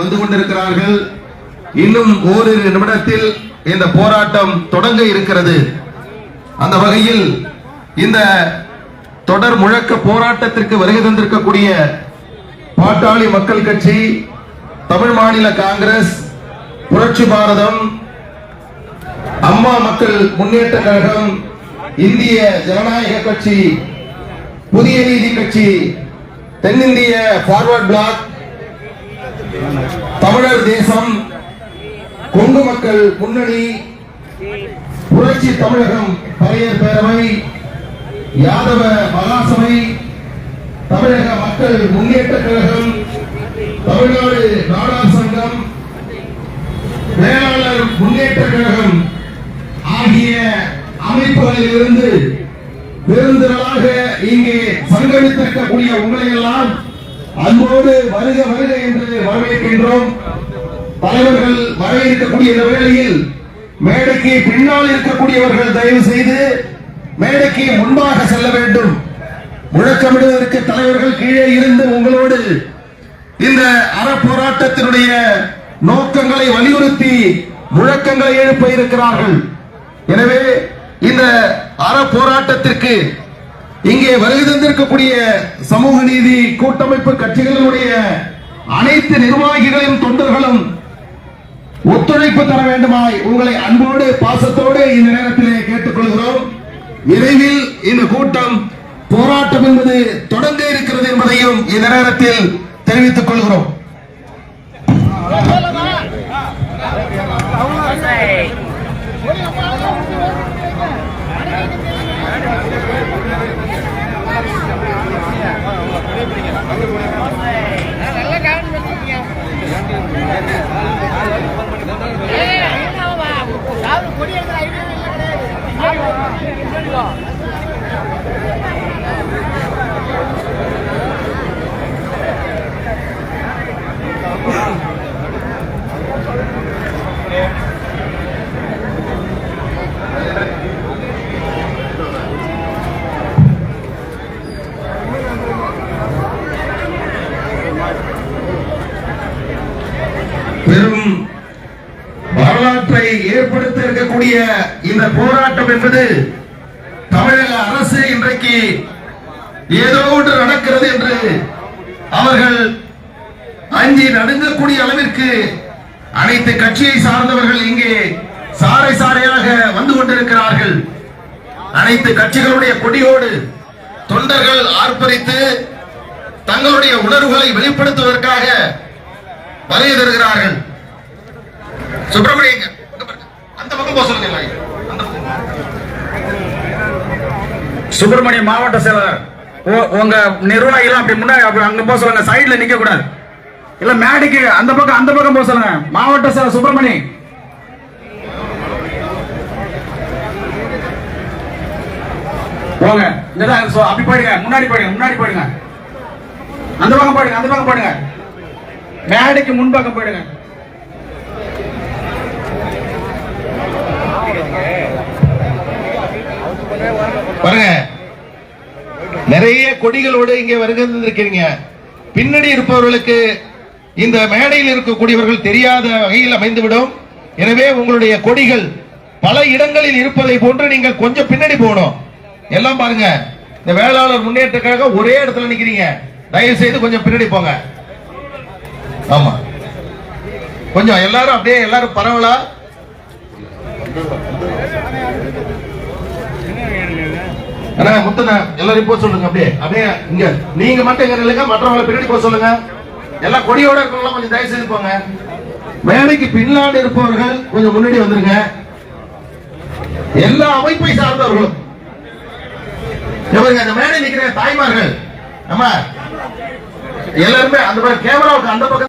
வந்து கொண்டிருக்கிறார்கள். இன்னும் ஓரிரு நிமிடத்தில் இந்த போராட்டம் தொடங்க இருக்கிறது. அந்த வகையில் இந்த தொடர் முழக்க போராட்டத்திற்கு வருகை தந்திருக்கக்கூடிய பாட்டாளி மக்கள் கட்சி தமிழ் மாநில காங்கிரஸ் புரட்சி பாரதம் அம்மா மக்கள் முன்னேற்ற கழகம் இந்திய ஜனநாயக கட்சி புதிய நீதி கட்சி தென்னிந்திய ஃபார்வர்ட் பிளாக் தமிழர் தேசம் கொங்கு மக்கள் முன்னணி புரட்சி தமிழகம் பறையர் பேரவை யாதவ மகாசபை தமிழக மக்கள் முன்னேற்ற கழகம் தமிழ்நாடு நாடார் சங்கம் வேளாளர் முன்னேற்ற கழகம் ஆகிய அமைப்புகளில் இருந்து பெருந்திரளாக இங்கே சங்கமித்திருக்கக்கூடிய உங்களை எல்லாம் அன்போடு வருக வருக என்று வரவேற்கின்றோம். தலைவர்கள் வர இருக்கக்கூடிய இந்த வேளையில் மேடைக்கு பின்னால் இருக்கக்கூடியவர்கள் தயவு செய்து மேடைக்கு முன்பாக செல்ல வேண்டும். முழக்கமிடுவதற்கு தலைவர்கள் கீழே இருந்து உங்களோடு இந்த அறப்போராட்டத்தினுடைய நோக்கங்களை வலியுறுத்தி முழக்கங்களை எழுப்ப இருக்கிறார்கள். எனவே இந்த அறப்போராட்டத்திற்கு இங்கே வருகை தந்திருக்கக்கூடிய சமூக நீதி கூட்டமைப்பு கட்சிகளினுடைய அனைத்து நிர்வாகிகளின் தொண்டர்களும் ஒத்துழைப்பு தர வேண்டுமாய் உங்களை அன்போடு பாசத்தோடு இந்த நேரத்திலே கேட்டுக்கொள்கிறோம். விரைவில் இந்த கூட்டம் போராட்டம் என்பது தொடங்க இருக்கிறது என்பதையும் இந்த நேரத்தில் தெரிவித்துக் கொள்கிறோம். பெரும் வரலாற்றை ஏற்படுத்த இருக்கக்கூடிய இந்த போராட்டம் என்பது தமிழக அரசு இன்றைக்கு ஏதோ ஒன்று நடக்கிறது என்று அவர்கள் அஞ்சி நடுங்கக்கூடிய அளவிற்கு அனைத்து கட்சியை சார்ந்தவர்கள் இங்கே சாறை சாறையாக வந்து கொண்டிருக்கிறார்கள். அனைத்து கட்சிகளுடைய கொடியோடு தொண்டர்கள் ஆர்ப்பரித்து தங்களுடைய உணர்வுகளை வெளிப்படுத்துவதற்காக வருகை தருகிறார்கள். சுப்பிரமணியங்க அந்த பக்கம் போக சொல்லுங்க எல்லாரையும். அந்த பக்கம். சுப்பிரமணிய மாவட்ட செயலாளர். உங்க நிர்வாகிகள் அப்படி முன்னாடி அப்படி அங்க போக சொல்லுங்க. சைட்ல நிக்க கூடாது. இல்ல மேடைக்கு அந்த பக்கம் அந்த பக்கம் போக சொல்லுங்க. மாவட்ட செயலர் சுப்பிரமணி. போங்க. சோ- அப்படி போயிடுங்க. முன்னாடி போயிடுங்க. முன்னாடி போயிடுங்க. அந்த பக்கம் போயிடுங்க. அந்த பக்கம் போயிடுங்க. மேடைக்கு முன்பக்கம் போயிடுங்க. பாருங்க. நிறைய கொடிகளோடு இங்கே வருகை பின்னணி இருப்பவர்களுக்கு இந்த மேடையில் இருக்கக்கூடியவர்கள் தெரியாத வகையில் அமைந்துவிடும். எனவே உங்களுடைய கொடிகள் பல இடங்களில் இருப்பதை போன்று நீங்கள் கொஞ்சம் பின்னணி போகணும். எல்லாம் பாருங்க. இந்த வேளாளர் முன்னேற்றக்காக ஒரே இடத்துல நிக்கிறீங்க. தயவு செய்து கொஞ்சம் பின்னாடி போங்க. ஆமா. கொஞ்சம் எல்லாரும் அப்படியே எல்லாரும் பரவலா? அண்ணா முத்தண்ணா எல்லாரும் போக சொல்லுங்க அப்படியே. அப்படியே இங்க. நீங்க மட்டும் இங்க நில்லுங்க மற்றவங்களை பின்னாடி போக சொல்லுங்க. எல்லாம் கொடியோட இருக்கவங்க கொஞ்சம் தயவு செய்து போங்க. மேடைக்கு பின்னாடி இருப்பவர்கள் கொஞ்சம் முன்னாடி வந்துருங்க. எல்லா அமைப்பை சார்ந்தவர்களும். அந்த மேடை நிக்கிற தாய்மார்கள். நம்ம எல்லாருமே அந்த கேமராவுக்கு அந்த பக்கம்